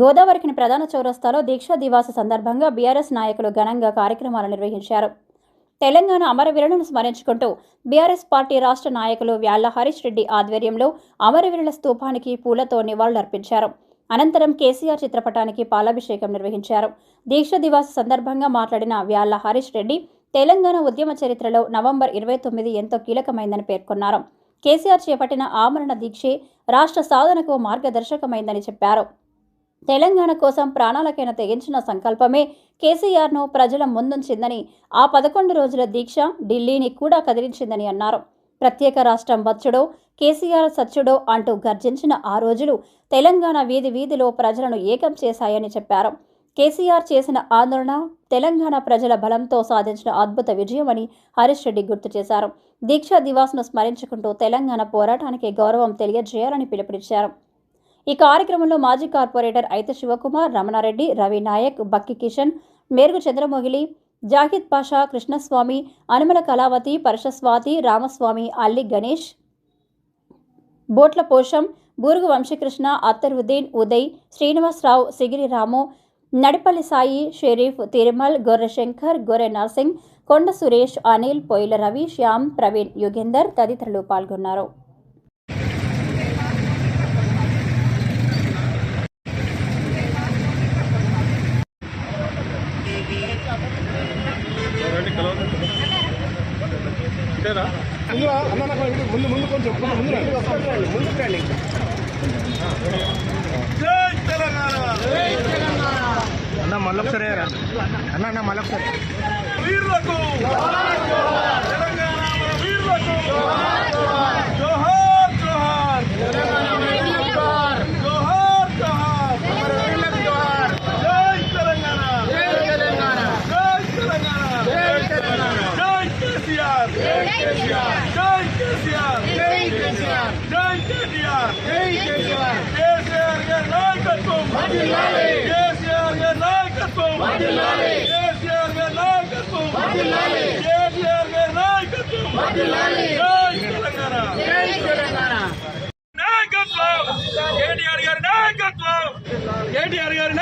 గోదావరికిని ప్రధాన చౌరస్తాలో దీక్షా దివాస సందర్భంగా బీఆర్ఎస్ నాయకులు ఘనంగా కార్యక్రమాలు నిర్వహించారు. తెలంగాణ అమరవీరులను స్మరించుకుంటూ బీఆర్ఎస్ పార్టీ రాష్ట్ర నాయకులు వ్యాళ్ళ హరీష్ రెడ్డి ఆధ్వర్యంలో అమరవీరుల స్తూపానికి పూలతో నివాళులర్పించారు. అనంతరం కేసీఆర్ చిత్రపటానికి పాలాభిషేకం నిర్వహించారు. దీక్ష దివాస్ సందర్భంగా మాట్లాడిన వ్యాళ్ళ హరీష్ రెడ్డి తెలంగాణ ఉద్యమ చరిత్రలో నవంబర్ ఇరవై తొమ్మిది ఎంతో కీలకమైందని పేర్కొన్నారు. కేసీఆర్ చేపట్టిన ఆమరణ దీక్షే రాష్ట్ర సాధనకు మార్గదర్శకమైందని చెప్పారు. తెలంగాణ కోసం ప్రాణాలకైనా తెగించిన సంకల్పమే కేసీఆర్ను ప్రజల ముందుంచిందని ఆ పదకొండు రోజుల దీక్ష ఢిల్లీని కూడా కదిలించిందని అన్నారు. ప్రత్యేక రాష్ట్రం వచ్చుడో కేసీఆర్ సచ్చుడో అంటూ గర్జించిన ఆ రోజులు తెలంగాణ వీధి వీధిలో ప్రజలను ఏకం చేశాయని చెప్పారు. కేసీఆర్ చేసిన ఆందోళన తెలంగాణ ప్రజల బలంతో సాధించిన అద్భుత విజయమని హరీష్ రెడ్డి గుర్తు చేశారు. దీక్షా దివాస్ను స్మరించుకుంటూ తెలంగాణ పోరాటానికి గౌరవం తెలియజేయాలని పిలుపునిచ్చారు. ఈ కార్యక్రమంలో మాజీ కార్పొరేటర్ ఐత శివకుమార్ రమణారెడ్డి రవి నాయక్ బక్కి కిషన్ మేరుగు చంద్రమోగిలి జాహిద్ పాషా కృష్ణస్వామి అనుమల కళావతి పరశస్వాతి రామస్వామి అల్లి గణేష్ బోట్ల పోషం బూరుగు వంశీకృష్ణ అత్తరుద్దీన్ ఉదయ్ శ్రీనివాసరావు సిగిరి రాము నడిపల్లి సాయి షరీఫ్ తిరుమల్ గొర్రె శంకర్ గొర్రె నర్సింగ్ కొండ సురేష్ అనిల్ పొయిల రవి శ్యామ్ ప్రవీణ్ యుగేందర్ తదితరులు పాల్గొన్నారు. ముందు అన్న నాకు ముందు ముందు కొంచెం ముందు రండి. ముందు రండి. జై తెలంగాణ! అన్న మళ్ళొకసారి. అన్న అన్న మళ్ళొకసారి. వీరులకు తెలంగాణ మన వీరులకు జోహార్ జోహార్ జోహార్ జోహార్ జై తెలంగాణ జై తెలంగాణ జై తెలంగాణ జై కేసీఆర్ జై కేసీఆర్ జై కేసీఆర్ జై కేసీఆర్ జై కేసీఆర్ జై కేసీఆర్ కేసీఆర్ గారి నాయకత్వం కేసీఆర్ గారి నాయకత్వం కేసీఆర్ గారి నాయకత్వం కేసీఆర్ గారి నాయకత్వం జై తెలంగాణ నాయకత్వం కేటీఆర్ గారి నాయకత్వం కేటీఆర్ గారి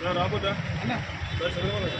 నాయకత్వం రాబోదా ఫోటోలు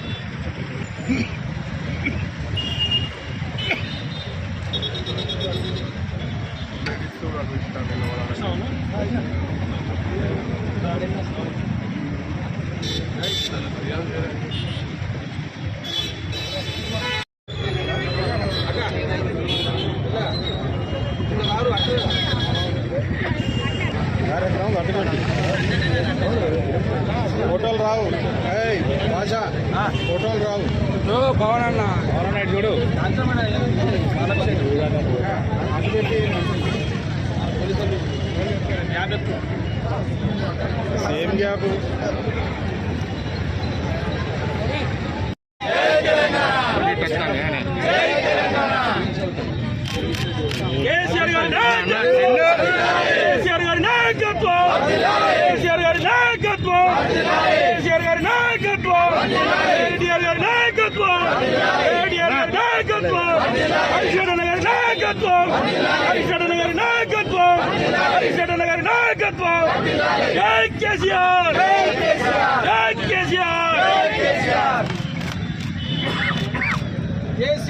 పవన్ అన్న పవన్ నాయుడు చూడు. సేమ్ గ్యాప్ కేసీఆర్ గారి నాయకత్వం కేసీఆర్ గారి నాయకత్వం కేసీఆర్ గారి నాయకత్వం కేసీఆర్ గారి నాయకత్వం. కేటీఆర్ గారి నాయకత్వం. కేటీఆర్ గారి నాయకత్వం. హరిశరణ గారి నాయకత్వం. హరిశరణ గారి నాయకత్వం. హరిశరణ గారి నాయకత్వం. జై కేసీఆర్. జై కేసీఆర్. కేసీఆర్.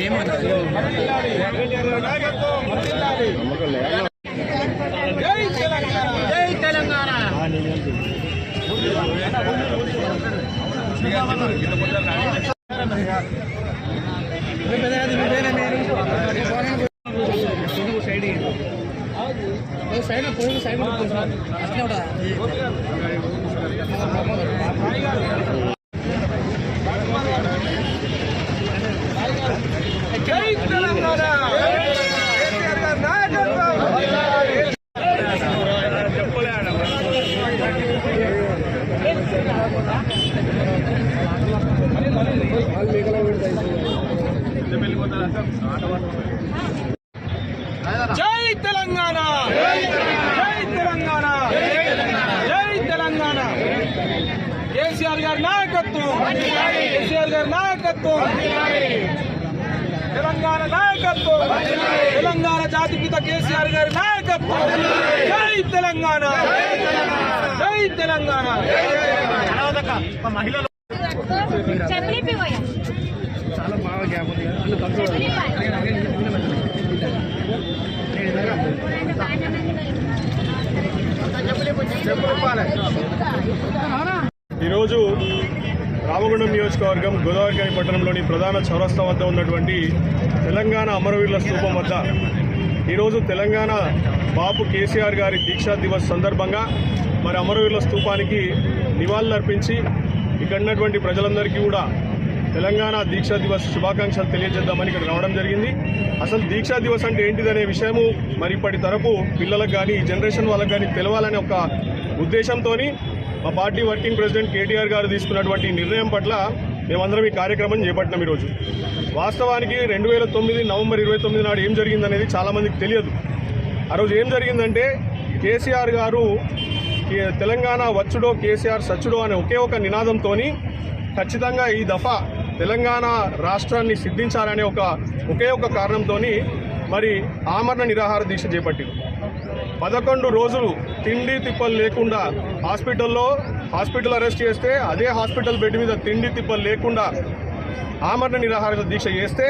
సైడ్ లేదా సైడ్ తెలంగాణ జై తెలంగాణ జై తెలంగాణ కేసీఆర్ గారి నాయకత్వం జై తెలంగాణ! జై తెలంగాణ! జై తెలంగాణ! కేసీఆర్ గారి నాయకత్వం! కేసీఆర్ గారి నాయకత్వం! తెలంగాణ నాయకత్వం! తెలంగాణ జాతిపిత కేసీఆర్ గారి నాయకత్వం! జై తెలంగాణ! జై తెలంగాణ. చాలా బాగా గ్యాప్ ఉంది. ఈరోజు రామగుండం నియోజకవర్గం గోదావరిఖని పట్టణంలోని ప్రధాన చౌరస్తా వద్ద ఉన్నటువంటి తెలంగాణ అమరవీరుల స్తూపం వద్ద ఈరోజు తెలంగాణ బాపు కేసీఆర్ గారి దీక్షా దివస్ సందర్భంగా మరి అమరవీరుల స్తూపానికి నివాళులర్పించి ఇక్కడ ఉన్నటువంటి ప్రజలందరికీ కూడా తెలంగాణ దీక్షా దివస్ శుభాకాంక్షలు తెలియజేద్దామని ఇక్కడ రావడం జరిగింది. అసలు దీక్షా దివస్ అంటే ఏంటిదనే విషయము మరి ఇప్పటి తరపు పిల్లలకు కానీ ఈ జనరేషన్ వాళ్ళకి కానీ తెలవాలనే ఒక ఉద్దేశంతోని మా పార్టీ వర్కింగ్ ప్రెసిడెంట్ కేటీఆర్ గారు తీసుకున్నటువంటి నిర్ణయం పట్ల మేమందరం ఈ కార్యక్రమం చేపట్టినాం ఈరోజు. వాస్తవానికి రెండు వేల తొమ్మిది నవంబర్ ఇరవై తొమ్మిది నాడు ఏం జరిగిందనేది చాలామందికి తెలియదు. ఆ రోజు ఏం జరిగిందంటే కేసీఆర్ గారు తెలంగాణ వచ్చుడో కేసీఆర్ సచ్చుడో అనే ఒకే ఒక నినాదంతో ఖచ్చితంగా ఈ దఫా తెలంగాణ రాష్ట్రాన్ని సిద్ధించాలనే ఒక ఒకే ఒక కారణంతో మరి ఆమరణ నిరాహార దీక్ష చేపట్టింది పదకొండు రోజులు తిండి తిప్పలు లేకుండా హాస్పిటల్లో హాస్పిటల్ అరెస్ట్ చేస్తే అదే హాస్పిటల్ బెడ్ మీద తిండి తిప్పలు లేకుండా ఆమరణ నిరాహార దీక్ష చేస్తే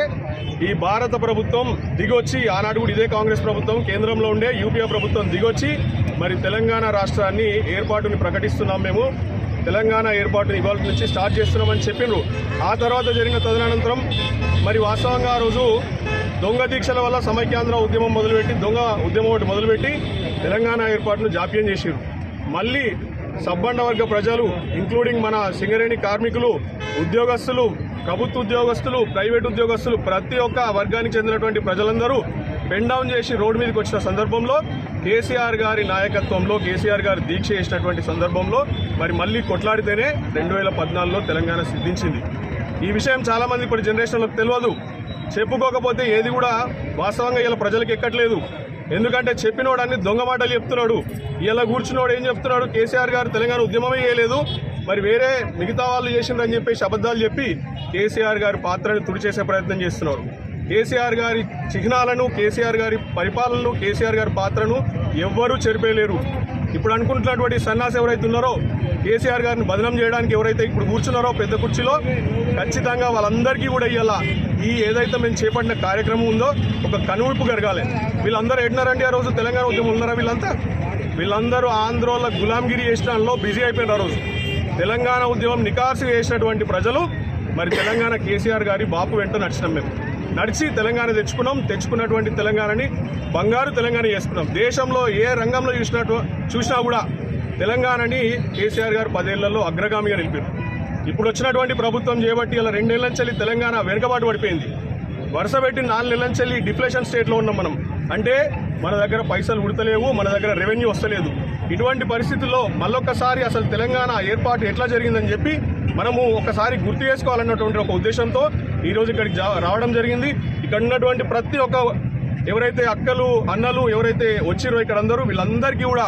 ఈ భారత ప్రభుత్వం దిగొచ్చి ఆనాడు కూడా ఇదే కాంగ్రెస్ ప్రభుత్వం కేంద్రంలో ఉండే యూపీఏ ప్రభుత్వం దిగొచ్చి మరి తెలంగాణ రాష్ట్రాన్ని ఏర్పాటుని ప్రకటిస్తున్నాం మేము. తెలంగాణ ఏర్పాటుని ఇవాళ నుంచి స్టార్ట్ చేస్తున్నామని చెప్పిండ్రు ఆ తర్వాత జరిగిన తదనంతరం మరి వాస్తవంగా ఆ రోజు దొంగ దీక్షల వల్ల సమైక్యాంధ్ర ఉద్యమం మొదలుపెట్టి దొంగ ఉద్యమం ఒకటి మొదలుపెట్టి తెలంగాణ ఏర్పాటును జాప్యం చేసిరు మళ్ళీ సబ్బండ వర్గ ప్రజలు ఇంక్లూడింగ్ మన సింగరేణి కార్మికులు ఉద్యోగస్తులు ప్రభుత్వ ఉద్యోగస్తులు ప్రైవేట్ ఉద్యోగస్తులు ప్రతి ఒక్క వర్గానికి చెందినటువంటి ప్రజలందరూ పెన్ డౌన్ చేసి రోడ్డు మీదకి వచ్చిన సందర్భంలో కేసీఆర్ గారి నాయకత్వంలో కేసీఆర్ గారు దీక్ష చేసినటువంటి సందర్భంలో మరి మళ్ళీ కొట్లాడితేనే రెండు వేల పద్నాలుగులో తెలంగాణ సిద్ధించింది. ఈ విషయం చాలామంది ఇప్పుడు జనరేషన్లకు తెలియదు. చెప్పుకోకపోతే ఏది కూడా వాస్తవంగా ఇలా ప్రజలకు ఎక్కట్లేదు. ఎందుకంటే చెప్పినోడు అన్ని దొంగ మాటలు చెప్తున్నాడు. ఇలా కూర్చున్నోడు ఏం చెప్తున్నాడు? కేసీఆర్ గారు తెలంగాణ ఉద్యమమే చేయలేదు. మరి వేరే మిగతా వాళ్ళు చేసిందని చెప్పేసి అబద్ధాలు చెప్పి కేసీఆర్ గారి పాత్రను తుడిచేసే ప్రయత్నం చేస్తున్నారు. కేసీఆర్ గారి చిహ్నాలను కేసీఆర్ గారి పరిపాలనను కేసీఆర్ గారి పాత్రను ఎవ్వరూ చెరిపేయలేరు. ఇప్పుడు అనుకుంటున్నటువంటి సన్నాసి ఎవరైతే ఉన్నారో కేసీఆర్ గారిని బదనం చేయడానికి ఎవరైతే ఇప్పుడు కూర్చున్నారో పెద్ద కుర్చీలో ఖచ్చితంగా వాళ్ళందరికీ కూడా ఇవాళ ఈ ఏదైతే మేము చేపట్టిన కార్యక్రమం ఉందో ఒక కనువిప్పు జరగాలి. వీళ్ళందరూ ఎడినారండి ఆ రోజు? తెలంగాణ ఉద్యమం ఉన్నారా వీళ్ళంతా? వీళ్ళందరూ ఆంధ్రోళ్ళ గులాంగిరి చేసినలో బిజీ అయిపోయినారు ఆ రోజు. తెలంగాణ ఉద్యమం నికాసు చేసినటువంటి ప్రజలు మరి తెలంగాణ కేసీఆర్ గారి బాపు వెంట నడిచినాం మేము. నడిచి తెలంగాణ తెచ్చుకున్నాం తెచ్చుకున్నటువంటి తెలంగాణని బంగారు తెలంగాణ చేసుకున్నాం. దేశంలో ఏ రంగంలో చూసినట్టు చూసినా కూడా తెలంగాణని కేసీఆర్ గారు పదేళ్ళలో అగ్రగామిగా నిలిపారు. ఇప్పుడు వచ్చినటువంటి ప్రభుత్వం చేపట్టి ఇలా రెండేళ్ళ నుంచి తెలంగాణ వెనుకబాటు పడిపోయింది. వరుస పెట్టి నాలుగు నెలల నుంచి డిఫ్లేషన్ స్టేట్లో ఉన్నాం మనం. అంటే మన దగ్గర పైసలు ఉడతలేవు మన దగ్గర రెవెన్యూ వస్తలేదు. ఇటువంటి పరిస్థితుల్లో మళ్ళొక్కసారి అసలు తెలంగాణ ఏర్పాటు ఎట్లా జరిగిందని చెప్పి మనము ఒకసారి గుర్తు చేసుకోవాలన్నటువంటి ఒక ఉద్దేశంతో ఈరోజు ఇక్కడికి రావడం జరిగింది. ఇక్కడ ఉన్నటువంటి ప్రతి ఒక్క ఎవరైతే అక్కలు అన్నలు ఎవరైతే వచ్చిరో ఇక్కడ అందరూ వీళ్ళందరికీ కూడా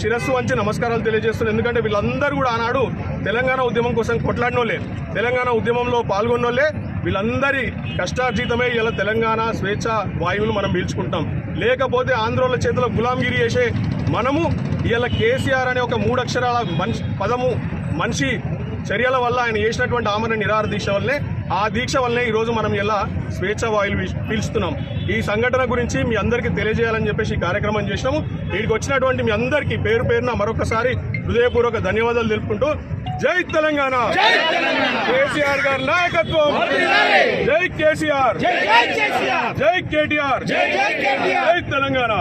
శిరస్సు వంచి నమస్కారాలు తెలియజేస్తున్నారు. ఎందుకంటే వీళ్ళందరూ కూడా ఆనాడు తెలంగాణ ఉద్యమం కోసం కొట్లాడినోళ్ళే. తెలంగాణ ఉద్యమంలో పాల్గొన్నోళ్ళే. వీళ్ళందరి కష్టార్జితమే ఇలా తెలంగాణ స్వేచ్ఛ వాయువులు మనం పీల్చుకుంటాం. లేకపోతే ఆంధ్రోళ్ళ చేతిలో గులాంగిరి చేసే మనము ఇలా కేసీఆర్ అనే ఒక మూడక్షరాల మనిషి పదము మనిషి చర్యల వల్ల ఆయన చేసినటువంటి ఆమరణ నిరాహార దీక్ష వల్లే ఆ దీక్ష వల్లనే ఈరోజు మనం ఇలా స్వేచ్ఛ వాయువులు పీల్చుతున్నాం. ఈ సంఘటన గురించి మీ అందరికీ తెలియజేయాలని చెప్పేసి ఈ కార్యక్రమం చేసినాము. వీడికి వచ్చినటువంటి మీ అందరికీ పేరు పేరున మరొకసారి హృదయపూర్వక ధన్యవాదాలు తెలుపుకుంటూ జై తెలంగాణ కేసీఆర్ గారి నాయకత్వం జై కేసీఆర్ జై కేటీఆర్ జై తెలంగాణ